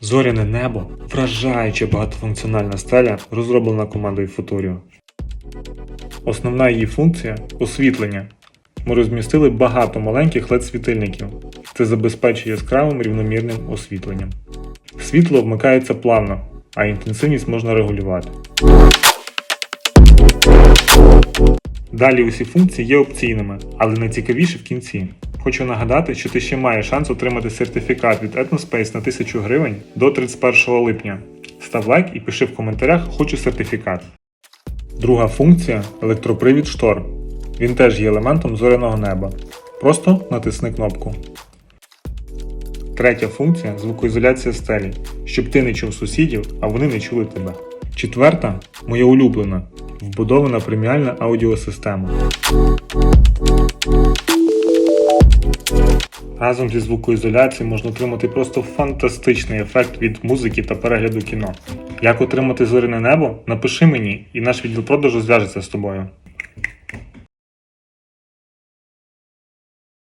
Зоряне небо вражаюче багатофункціональна стеля, розроблена командою Futurio. Основна її функція освітлення. Ми розмістили багато маленьких led світильників. Це забезпечує яскравим рівномірним освітленням. Світло вмикається плавно, а інтенсивність можна регулювати. Далі усі функції є опційними, але найцікавіше в кінці. Хочу нагадати, що ти ще маєш шанс отримати сертифікат від Etnospace на 1000 гривень до 31 липня. Став лайк і пиши в коментарях Хочу сертифікат. Друга функція електропривід штор. Він теж є елементом зоряного неба. Просто натисни кнопку. Третя функція звукоізоляція стелі, щоб ти не чув сусідів, а вони не чули тебе. Четверта моя улюблена вбудована преміальна аудіосистема. Разом зі звукоізоляцією можна отримати просто фантастичний ефект від музики та перегляду кіно. Як отримати зоряне небо? Напиши мені, і наш відділ продажу зв'яжеться з тобою.